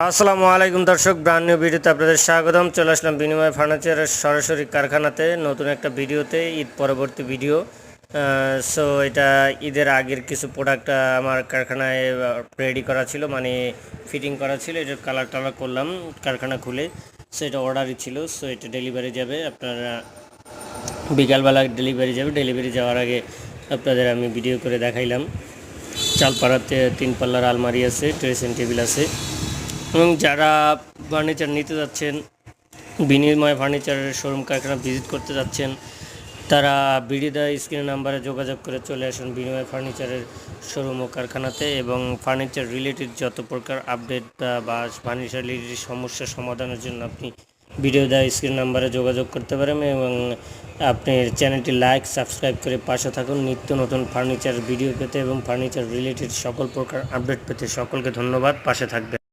আসসালামু আলাইকুম দর্শক ব্রান্ড নিউ ভিডিওতে আপনাদের স্বাগতম। চলে আসলাম বিনিময় ফার্নিচারের সরাসরি কারখানাতে নতুন একটা ভিডিওতে, ঈদ পরবর্তী ভিডিও। সো এটা ঈদের আগের কিছু প্রোডাক্ট আমার কারখানায় রেডি করা ছিল মানে ফিটিং করা ছিল। এটা কালার টালার করলাম কারখানা খুলে। সো এটা অর্ডারই ছিল সো এটা ডেলিভারি যাবে। আপনারা বিকালবেলা ডেলিভারি যাবে। ডেলিভারি যাওয়ার আগে আপনাদের আমি ভিডিও করে দেখাইলাম। চালপাড়াতে তিন পাল্লার আলমারি আছে ড্রেসিং টেবিল আছে। এবং যারা ফার্নিচার নিতে যাচ্ছেন, বিনিময় ফার্নিচারের শোরুম কারখানা ভিজিট করতে যাচ্ছেন, তারা বিডিদা স্ক্রিন নাম্বারে যোগাযোগ করে চলে আসুন বিনিময় ফার্নিচারের শোরুম ও কারখানাতে এবং ফার্নিচার রিলেটেড যত প্রকার আপডেট বা ফার্নিচার রিলেটেড সমস্যা সমাধানের জন্য আপনি ভিডিও দেওয়া স্ক্রিন নাম্বারে যোগাযোগ করতে পারেন এবং আপনি চ্যানেলটি লাইক সাবস্ক্রাইব করে পাশে থাকুন। নিত্য নতুন ফার্নিচার ভিডিও পেতে এবং ফার্নিচার রিলেটেড সকল প্রকার আপডেট পেতে সকলকে ধন্যবাদ। পাশে থাকবেন।